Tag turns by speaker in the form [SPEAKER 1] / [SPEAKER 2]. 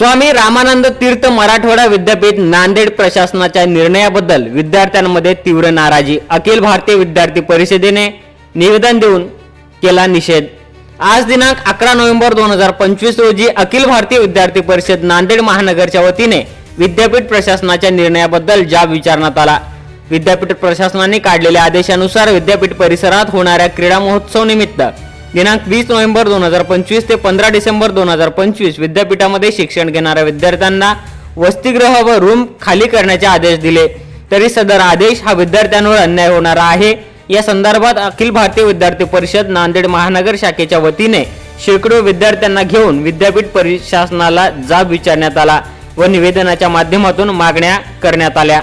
[SPEAKER 1] स्वामी रामानंद तीर्थ मराठवाडा विद्यापीठ नांदेड प्रशासनाच्या निर्णयाबद्दल विद्यार्थ्यांमध्ये तीव्र नाराजी अखिल भारतीय विद्यार्थी परिषदेने निवेदन देऊन केला निषेध आज दिनांक अकरा नोव्हेंबर दोन हजार पंचवीस रोजी अखिल भारतीय विद्यार्थी परिषद नांदेड महानगरच्या वतीने विद्यापीठ प्रशासनाच्या निर्णयाबद्दल जाब विचारण्यात आला विद्यापीठ प्रशासनाने काढलेल्या आदेशानुसार विद्यापीठ परिसरात होणाऱ्या क्रीडा महोत्सव निमित्त दिनांक वीस नोव्हेंबर दोन हजार पंचवीस ते पंधरा डिसेंबर दोन हजार पंचवीस विद्यापीठामध्ये शिक्षण घेणाऱ्या विद्यार्थ्यांना वसतिगृह व रूम खाली करण्याचे आदेश दिले तरी सदर आदेश हा विद्यार्थ्यांवर अन्याय होणार आहे या संदर्भात अखिल भारतीय विद्यार्थी परिषद नांदेड महानगर शाखेच्या वतीने शेकडो विद्यार्थ्यांना घेऊन विद्यापीठ प्रशासनाला जाब विचारण्यात आला व निवेदनाच्या माध्यमातून मागण्या करण्यात आल्या